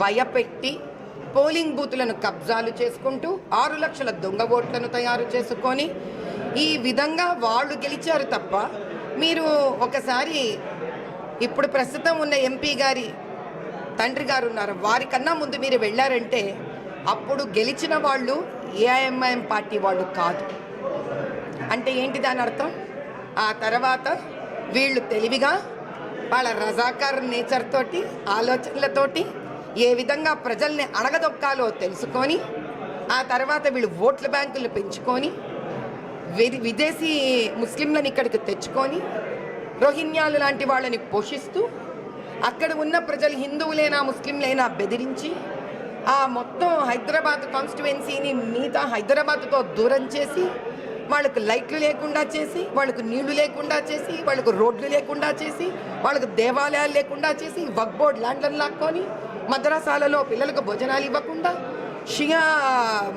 భయపెట్టి పోలింగ్ బూతులను కబ్జాలు చేసుకుంటూ ఆరు లక్షల దొంగ ఓట్లను తయారు చేసుకొని ఈ విధంగా వాళ్ళు గెలిచారు తప్ప మీరు ఒకసారి ఇప్పుడు ప్రస్తుతం ఉన్న ఎంపీ గారి తండ్రి గారు ఉన్నారు. వారికన్నా ముందు మీరు వెళ్ళారంటే అప్పుడు గెలిచిన వాళ్ళు ఏఐఎంఐఎం పార్టీ వాళ్ళు కాదు. అంటే ఏంటి దాని అర్థం? ఆ తర్వాత వీళ్ళు తెలివిగా వాళ్ళ రజాకార్ నేచర్ తోటి ఆలోచనలతోటి ఏ విధంగా ప్రజల్ని అణగదొక్కాలో తెలుసుకొని ఆ తర్వాత వీళ్ళు ఓట్ల బ్యాంకులు పెంచుకొని విదేశీ ముస్లింలను ఇక్కడికి తెచ్చుకొని రోహిణ్యాలు లాంటి వాళ్ళని పోషిస్తూ అక్కడ ఉన్న ప్రజలు హిందువులైనా ముస్లింలైనా బెదిరించి ఆ మొత్తం హైదరాబాద్ కాన్స్టిట్యువెన్సీని మిగతా హైదరాబాద్తో దూరం చేసి వాళ్ళకు లైట్లు లేకుండా చేసి వాళ్ళకు నీళ్ళు లేకుండా చేసి వాళ్ళకు రోడ్లు లేకుండా చేసి వాళ్ళకు దేవాలయాలు లేకుండా చేసి వక్బోర్డ్ ల్యాండ్లను లాక్కొని మద్రాసాలలో పిల్లలకు భోజనాలు ఇవ్వకుండా షియా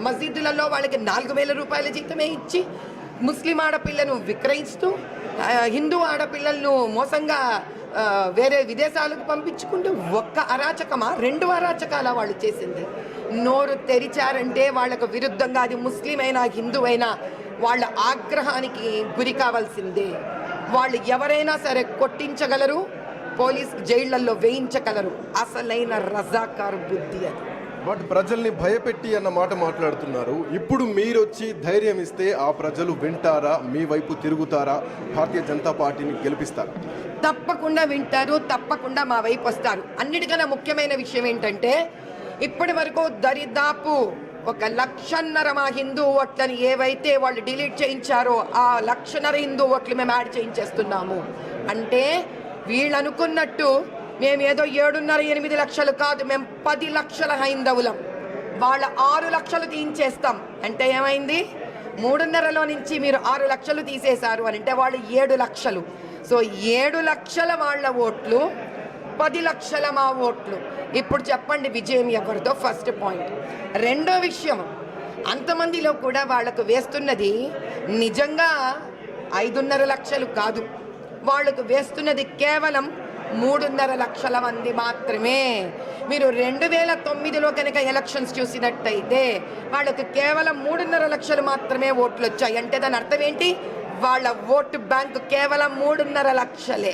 మసీదులలో వాళ్ళకి నాలుగు వేల రూపాయల జీతమే ఇచ్చి ముస్లిం ఆడపిల్లను విక్రయిస్తూ హిందూ ఆడపిల్లలను మోసంగా వేరే విదేశాలకు పంపించుకుంటూ ఒక్క అరాచకమా రెండు అరాచకాల వాళ్ళు చేసింది. నోరు తెరిచారంటే వాళ్ళకు విరుద్ధంగా అది ముస్లిం అయినా హిందూ అయినా వాళ్ళ ఆగ్రహానికి గురి కావాల్సిందే. వాళ్ళు ఎవరైనా సరే కొట్టించగలరు పోలీస్ జైళ్ళలో వేయించగలరు. అసలైన రజాకారు బుద్ధి అది. బట్ ప్రజల్ని భయపెట్టి అన్న మాట మాట్లాడుతున్నారు. ఇప్పుడు మీరు వచ్చి ధైర్యం ఇస్తే ఆ ప్రజలు వింటారా? మీ వైపు తిరుగుతారా? భారతీయ జనతా పార్టీని గెలిపిస్తారా? తప్పకుండా వింటారు తప్పకుండా మా వైపు వస్తారు. అన్నిటికన్నా ముఖ్యమైన విషయం ఏంటంటే ఇప్పటి వరకు దరిదాపు ఒక లక్షన్నర మా హిందూ ఓట్లని ఏవైతే వాళ్ళు డిలీట్ చేయించారో ఆ లక్షన్నర హిందూ ఓట్లు మేము యాడ్ చేయించేస్తున్నాము. అంటే వీళ్ళు అనుకున్నట్టు మేము ఏదో ఏడున్నర ఎనిమిది లక్షలు కాదు మేము పది లక్షల హైందవులం. వాళ్ళ ఆరు లక్షలు తీయించేస్తాం. అంటే ఏమైంది? మూడున్నరలో నుంచి మీరు ఆరు లక్షలు తీసేశారు అని అంటే వాళ్ళు ఏడు లక్షలు. సో ఏడు లక్షల వాళ్ళ ఓట్లు పది లక్షల మా ఓట్లు. ఇప్పుడు చెప్పండి విజయం ఎవరిదో ఫస్ట్ పాయింట్. రెండో విషయం అంతమందిలో కూడా వాళ్ళకు వేస్తున్నది నిజంగా ఐదున్నర లక్షలు కాదు. వాళ్ళకు వేస్తున్నది కేవలం మూడున్నర లక్షల మంది మాత్రమే. మీరు రెండు వేల తొమ్మిదిలో కనుక ఎలక్షన్స్ చూసినట్టయితే వాళ్ళకు కేవలం మూడున్నర లక్షలు మాత్రమే ఓట్లు వచ్చాయి. అంటే దాని అర్థం ఏంటి? వాళ్ళ ఓటు బ్యాంకు కేవలం మూడున్నర లక్షలే.